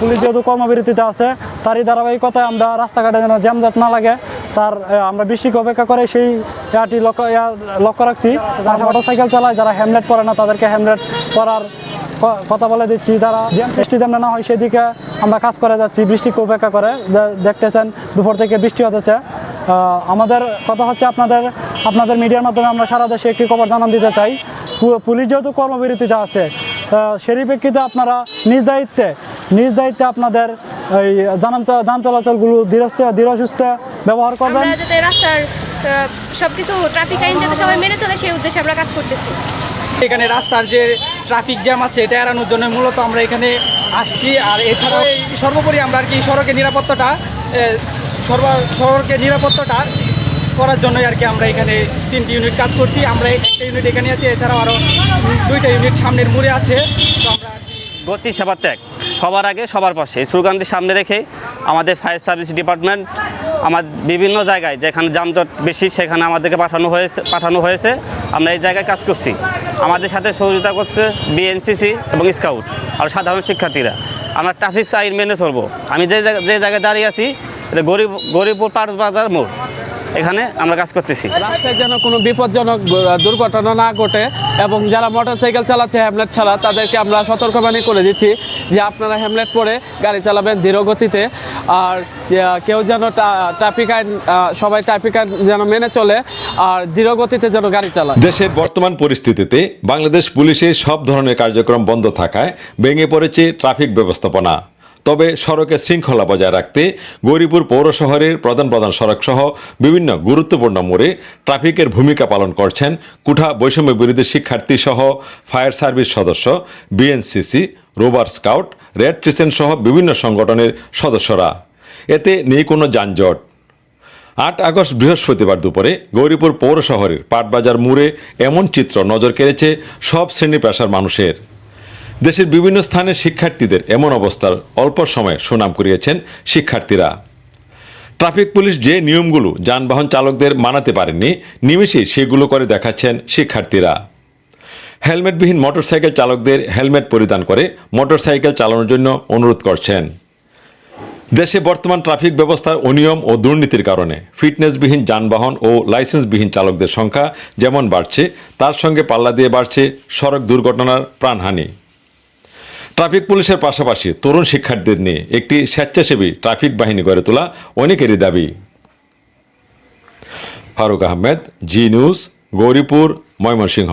Police যেহেতু কর্মবিরতিতে আছে, তারই ধারাবাহিকতায় আমরা রাস্তাঘাটে যেন জ্যামজট না লাগে, তার আমরা বৃষ্টিকে অপেক্ষা করে সেই ইয়াটি লক্ষ্য লক্ষ্য রাখছি। যারা মোটরসাইকেল চালায়, যারা হ্যামলেট পরে না, তাদেরকে হ্যামলেট পরার কথা বলে দিচ্ছি। তারা বৃষ্টি যেন না হয়, সেদিকে আমরা কাজ করে যাচ্ছি, বৃষ্টিকে উপেক্ষা করে। দেখতেছেন, দুপুর থেকে বৃষ্টি হতেছে। আমাদের কথা হচ্ছে আপনাদের আপনাদের মিডিয়ার মাধ্যমে আমরা সারা দেশে একটি খবর জানান দিতে চাই। পুলিশ যেহেতু কর্মবিরতিতে আছে সেই প্রেক্ষিতে আপনারা নিজ দায়িত্বে নিজ দায়িত্বে আপনাদের এই যান যান চলাচলগুলো ধীরস্থ ধীরসুস্থ ব্যবহার করবেন। আমরা যাতে রাস্তার সবকিছু ট্রাফিক আইন যাতে সবাই মেনে চলে সেই উদ্দেশ্যে আমরা কাজ করতেছি। এখানে রাস্তার যে ট্রাফিক জ্যাম আছে এটা এড়ানোর জন্য মূলত আমরা এখানে আসছি। আর এছাড়াও এই সর্বোপরি আমরা আর কি সড়কের নিরাপত্তাটা সর্ব সড়কের নিরাপত্তাটা করার জন্যই আর কি আমরা এখানে তিনটি ইউনিট কাজ করছি। আমরা একটা ইউনিট এখানে আছি এছাড়াও আরও দুইটা ইউনিট সামনের মুড়ে আছে। তো আমরা আর কি গতি সেবা ত্যাগ। সবার আগে, সবার পাশে। এই সামনে রেখে আমাদের ফায়ার সার্ভিস ডিপার্টমেন্ট আমার বিভিন্ন জায়গায়, যেখানে যানজট বেশি, সেখানে আমাদেরকে পাঠানো হয়েছে পাঠানো হয়েছে। আমরা এই জায়গায় কাজ করছি। আমাদের সাথে সহযোগিতা করছে বিএনসিসি এবং স্কাউট আর সাধারণ শিক্ষার্থীরা। আমরা ট্রাফিক আইন মেনে চলবো। আমি যে যে জায়গায় দাঁড়িয়ে আছি এটা গরিব গরিবপুর পাট বাজার মোড়। এখানে আমরা কাজ করতেছি। রাস্তায় যেন কোনো বিপজ্জনক দুর্ঘটনা না ঘটে এবং যারা মোটরসাইকেল চালাচ্ছে হ্যামলেট ছাড়া তাদেরকে আমরা সতর্কবাণী করে দিচ্ছি যে আপনারা হ্যামলেট পরে গাড়ি চালাবেন ধীর গতিতে আর কেউ যেন ট্রাফিক আইন সবাই ট্রাফিক আইন যেন মেনে চলে আর ধীর গতিতে যেন গাড়ি চালায়। দেশের বর্তমান পরিস্থিতিতে বাংলাদেশ পুলিশের সব ধরনের কার্যক্রম বন্ধ থাকায় ভেঙে পড়েছে ট্রাফিক ব্যবস্থাপনা। তবে সড়কে শৃঙ্খলা বজায় রাখতে গৌরীপুর পৌর শহরের প্রধান প্রধান সড়ক সহ বিভিন্ন গুরুত্বপূর্ণ মোড়ে ট্রাফিকের ভূমিকা পালন করছেন কুঠা বৈষম্য বিরোধী শিক্ষার্থী সহ ফায়ার সার্ভিস সদস্য, বিএনসিসি রোবার স্কাউট, রেড ক্রিসেন্ট সহ বিভিন্ন সংগঠনের সদস্যরা। এতে নেই কোনো যানজট। আট আগস্ট বৃহস্পতিবার দুপুরে গৌরীপুর পৌর শহরের পাটবাজার মোড়ে এমন চিত্র নজর কেড়েছে সব শ্রেণি পেশার মানুষের। দেশের বিভিন্ন স্থানের শিক্ষার্থীদের এমন অবস্থার অল্প সময়ে সুনাম করিয়েছেন শিক্ষার্থীরা। ট্রাফিক পুলিশ যে নিয়মগুলো যানবাহন চালকদের মানাতে পারেননি নিমেষেই সেগুলো করে দেখাচ্ছেন শিক্ষার্থীরা। হেলমেটবিহীন মোটরসাইকেল চালকদের হেলমেট পরিধান করে মোটরসাইকেল চালানোর জন্য অনুরোধ করছেন। দেশে বর্তমান ট্রাফিক ব্যবস্থার অনিয়ম ও দুর্নীতির কারণে ফিটনেসবিহীন যানবাহন ও লাইসেন্সবিহীন চালকদের সংখ্যা যেমন বাড়ছে, তার সঙ্গে পাল্লা দিয়ে বাড়ছে সড়ক দুর্ঘটনার প্রাণহানি। ট্রাফিক পুলিশের পাশাপাশি তরুণ শিক্ষার্থীদের নিয়ে একটি স্বেচ্ছাসেবী ট্রাফিক বাহিনী গড়ে তোলা অনেকেরই দাবি। Faruk Ahmed, G news, Gouripur, Mymensingh.